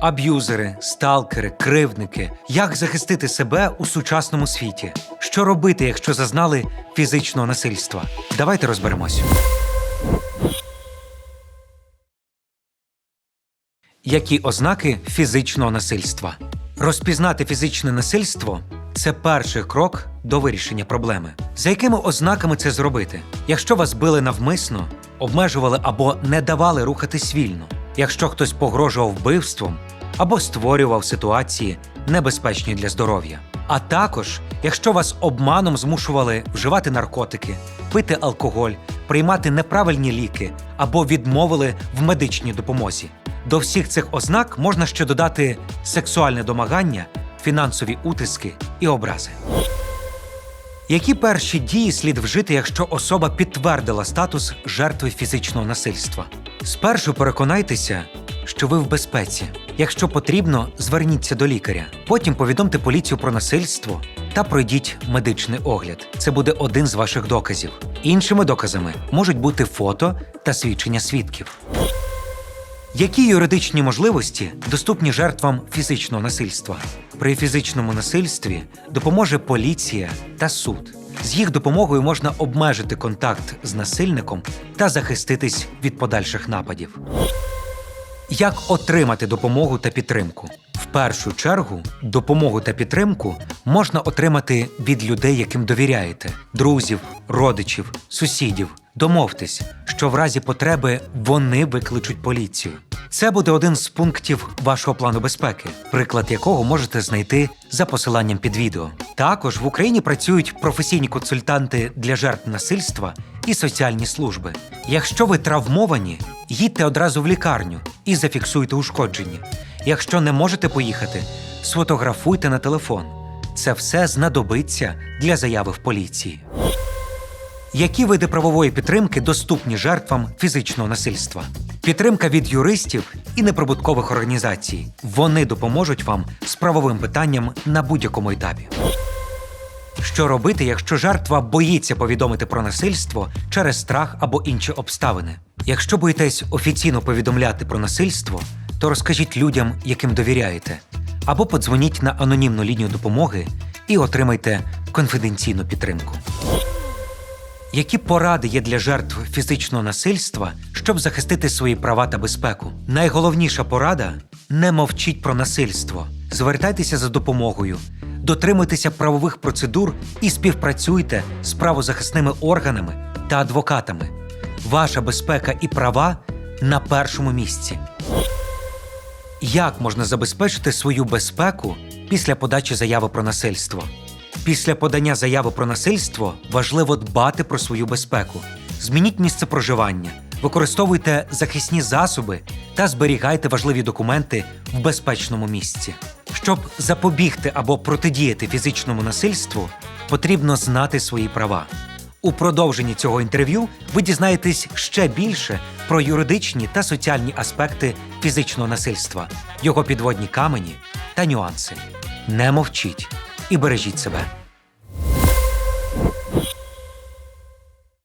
Аб'юзери, сталкери, кривдники. Як захистити себе у сучасному світі? Що робити, якщо зазнали фізичного насильства? Давайте розберемось. Які ознаки фізичного насильства? Розпізнати фізичне насильство це перший крок до вирішення проблеми. За якими ознаками це зробити? Якщо вас били навмисно, обмежували або не давали рухатись вільно, якщо хтось погрожував вбивством або створював ситуації небезпечні для здоров'я. А також, якщо вас обманом змушували вживати наркотики, пити алкоголь, приймати неправильні ліки або відмовили в медичній допомозі. До всіх цих ознак можна ще додати сексуальне домагання, фінансові утиски і образи. Які перші дії слід вжити, якщо особа підтвердила статус жертви фізичного насильства? Спершу переконайтеся, що ви в безпеці. Якщо потрібно, зверніться до лікаря. Потім повідомте поліцію про насильство та пройдіть медичний огляд. Це буде один з ваших доказів. Іншими доказами можуть бути фото та свідчення свідків. Які юридичні можливості доступні жертвам фізичного насильства? При фізичному насильстві допоможе поліція та суд. З їх допомогою можна обмежити контакт з насильником та захиститись від подальших нападів. Як отримати допомогу та підтримку? В першу чергу допомогу та підтримку можна отримати від людей, яким довіряєте: друзів, родичів, сусідів. Домовтесь, що в разі потреби вони викличуть поліцію. Це буде один з пунктів вашого плану безпеки, приклад якого можете знайти за посиланням під відео. Також в Україні працюють професійні консультанти для жертв насильства і соціальні служби. Якщо ви травмовані, їдьте одразу в лікарню і зафіксуйте ушкодження. Якщо не можете поїхати, сфотографуйте на телефон. Це все знадобиться для заяви в поліції. Які види правової підтримки доступні жертвам фізичного насильства? Підтримка від юристів і неприбуткових організацій. Вони допоможуть вам з правовим питанням на будь-якому етапі. Що робити, якщо жертва боїться повідомити про насильство через страх або інші обставини? Якщо боїтесь офіційно повідомляти про насильство, то розкажіть людям, яким довіряєте, або подзвоніть на анонімну лінію допомоги і отримайте конфіденційну підтримку. Які поради є для жертв фізичного насильства, щоб захистити свої права та безпеку? Найголовніша порада не мовчіть про насильство. Звертайтеся за допомогою, дотримуйтеся правових процедур і співпрацюйте з правозахисними органами та адвокатами. Ваша безпека і права на першому місці. Як можна забезпечити свою безпеку після подачі заяви про насильство? Після подання заяви про насильство важливо дбати про свою безпеку. Змініть місце проживання, використовуйте захисні засоби та зберігайте важливі документи в безпечному місці. Щоб запобігти або протидіяти фізичному насильству, потрібно знати свої права. У продовженні цього інтерв'ю ви дізнаєтесь ще більше про юридичні та соціальні аспекти фізичного насильства, його підводні камені та нюанси. Не мовчіть і бережіть себе.